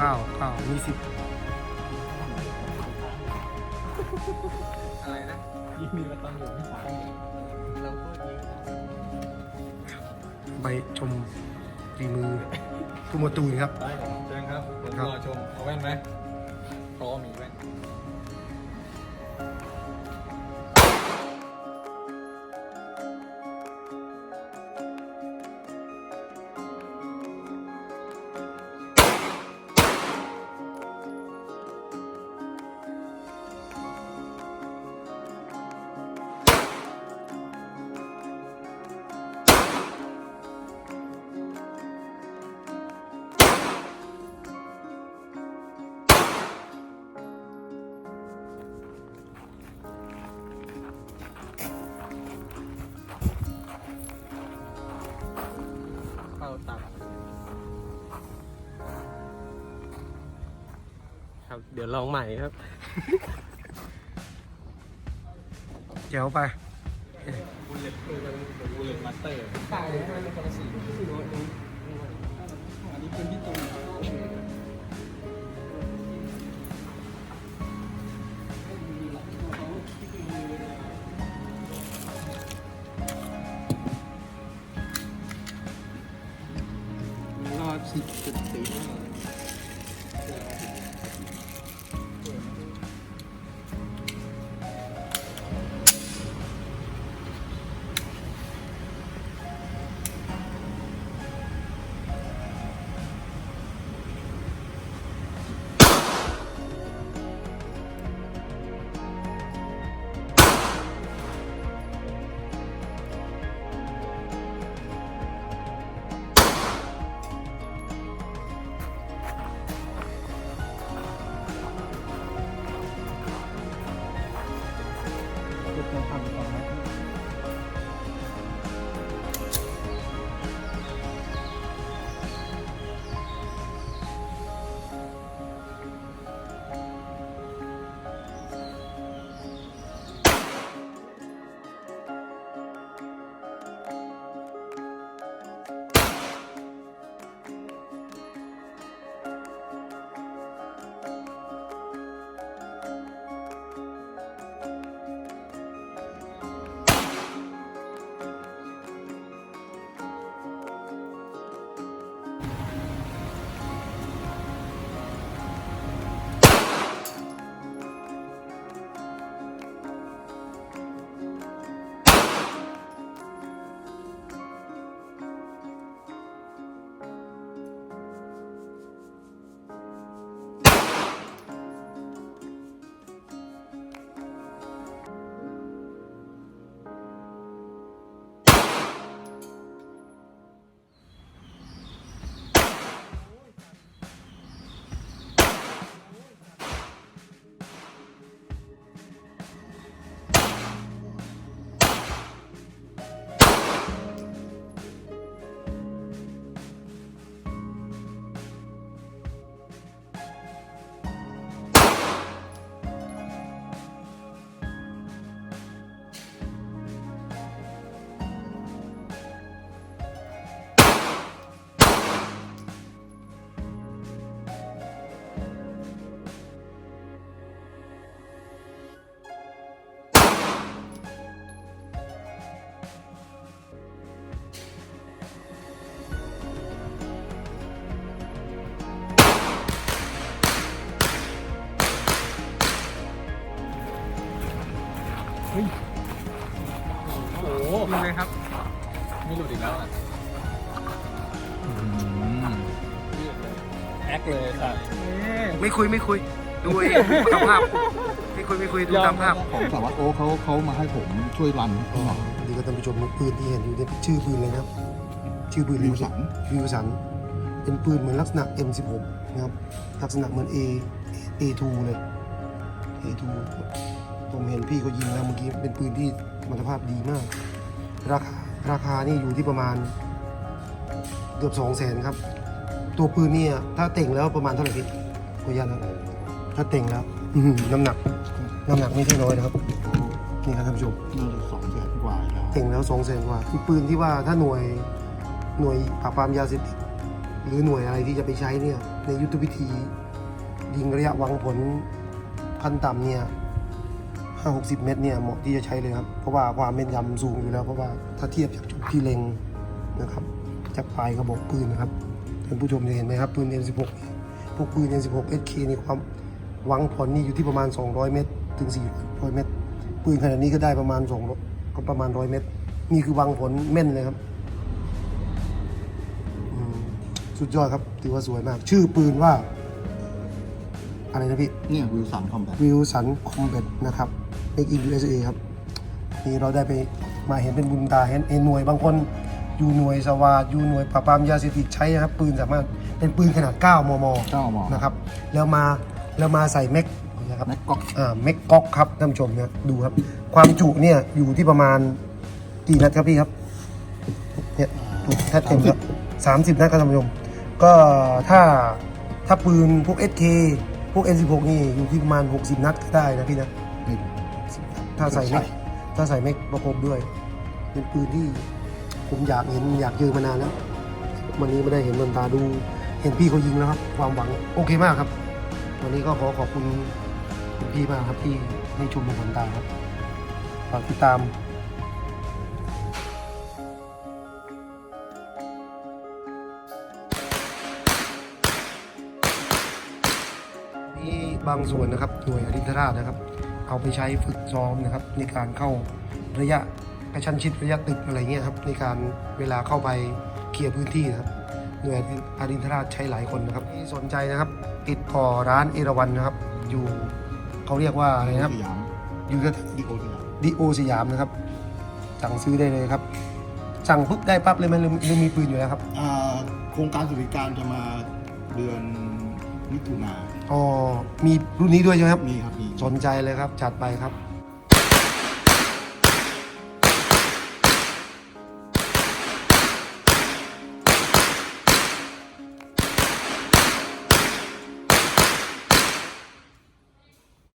ก้าเก้ามีสิบอะไรนะยิงมีมาตอนอยู่ที่สามเราก็ยิงไปชมฝีมือผู้หมวดตูนครับ ได้ครับเชิญครับผมครับรอชมเอาแว่นไหมเพราะว่ามีแว่น ครับ เดี๋ยวลองใหม่ครับ เจ๋วไปบุลเลตคือเป็นบุลเลตมาสเตอร์ใช่เลยมันคนละสีอันนี้เป็นที่ตรง จุดเร ไม่หลุดอีกแล้วอะแอคเลยสัตว์ไม่คุยไม่คุยดูเองตามภาพไม่คุยไม่คุยดูตามภาพของสารวัตรโอ๊คเขาเขามาให้ผมช่วยรันให้หน่อยดีก็ท่านผู้ชมปืนที่เห็นอยู่เนี่ยชื่อปืนเลยนะครับ ชื่อปืนวิวสันวิวสันเป็นปืนเหมือนลักษณะ M16 นะครับลักษณะเหมือน A A2 เลย A2 ผมเห็นพี่เขายิงแล้วเมื่อกี้เป็นปืนที่คุณภาพดีมากราคา ราคานี่อยู่ที่ประมาณเกือบสองแสนครับ ตัวปืนเนี่ยถ้าเต่งแล้วประมาณเท่าไหร่พี่ขออนุญาตนะถ้าเต่งแล้วอื้อหือน้ำหนัก น้ำหนักไม่ใช่น้อยนะครับ นี่ครับท่านผู้ชมน่าจะสองแสนกว่าแล้วเต่งแล้วสองแสนกว่าคือปืนที่ว่าถ้าหน่วยหน่วยปราบปรามยาเสพติดหรือหน่วยอะไรที่จะไปใช้เนี่ยในยุทธวิธี ยิงระยะวางผลขั้นต่ำเนี่ย ห้าหกสิบเมตรเนี่ยเหมาะที่จะใช้เลยครับ เพราะว่าความแม่นยำสูงอยู่แล้ว เพราะว่าถ้าเทียบจากจุดที่เล็งนะครับจากปลายกระบอกปืนนะครับท่านผู้ชมจะเห็นไหมครับปืน M16 เนี่ยพวกปืน M16 SK ในความหวังผลนี่อยู่ที่ประมาณ 200 เมตร ถึง 400 เมตร ปืนขนาดนี้ก็ได้ประมาณ2ก็ประมาณ 100 เมตร นี่คือวางผลแม่นเลยครับอืมสุดยอดครับถือว่าสวยมาก ชื่อปืนว่า อะไรนะพี่ เนี่ยวิวสันคอมแบทวิลสันคอมเบตนะครับ Make in USA ครับนี่เราได้ไปมาเห็นเป็นบุญตาเห็นเห็นหน่วยบางคนอยู่หน่วยสวาดอยู่หน่วยปราบปรามยาเสพติดใช้นะครับปืนสามารถเป็นปืนขนาด 9 มมเก้ามอนะครับ แล้วมาแล้วมาใส่แม็กนะครับแม็กก๊อก อ่าแม็กก๊อกครับท่านผู้ชมนะดูครับ ความจุเนี่ยอยู่ที่ประมาณกี่นัดครับพี่ครับเนี่ยถ้าเต็มแล้วสามสิบนัดครับท่านผู้ชมก็ถ้าถ้าปืนพวก SK พวก N16 นี่อยู่ที่ประมาณ 60 นัดก็ได้นะพี่นะนี่ ถ้าใส่แม็กถ้าใส่แม็กประกบด้วย เป็นปืนที่ผมอยากเห็นอยากเจอมานานแล้ว วันนี้ไม่ได้เห็นบนตาดูเห็นพี่เขายิงแล้วครับ ความหวังโอเคมากครับ วันนี้ก็ขอขอบคุณคุณพี่มากครับที่ให้ชมบนตาครับฝากติดตามนี่บางส่วนนะครับหน่วยอรินทราชนะครับ เอาไปใช้ฝึกซ้อมนะครับ ในการเข้าระยะกระชั้นชิดระยะตึกอะไรเงี้ยครับในการเวลาเข้าไปเคลียร์พื้นที่นะครับหน่วยอรินทราชใช้หลายคนนะครับที่สนใจนะครับ ติดต่อร้านเอราวันนะครับ อยู่เขาเรียกว่าอะไรนะครับสยามอยู่ที่ดีโอสยามดีโอสยามนะครับ สั่งซื้อได้เลยครับ สั่งปุ๊บได้ปั๊บเลยไหมหรือหรือมีปืนอยู่แล้วครับอ่าโครงการสุริการจะมาเดือนมิถุนาอ๋อมีรุ่นนี้ด้วยใช่ไหมครับมีครับมี สนใจเลยครับจัดไปครับ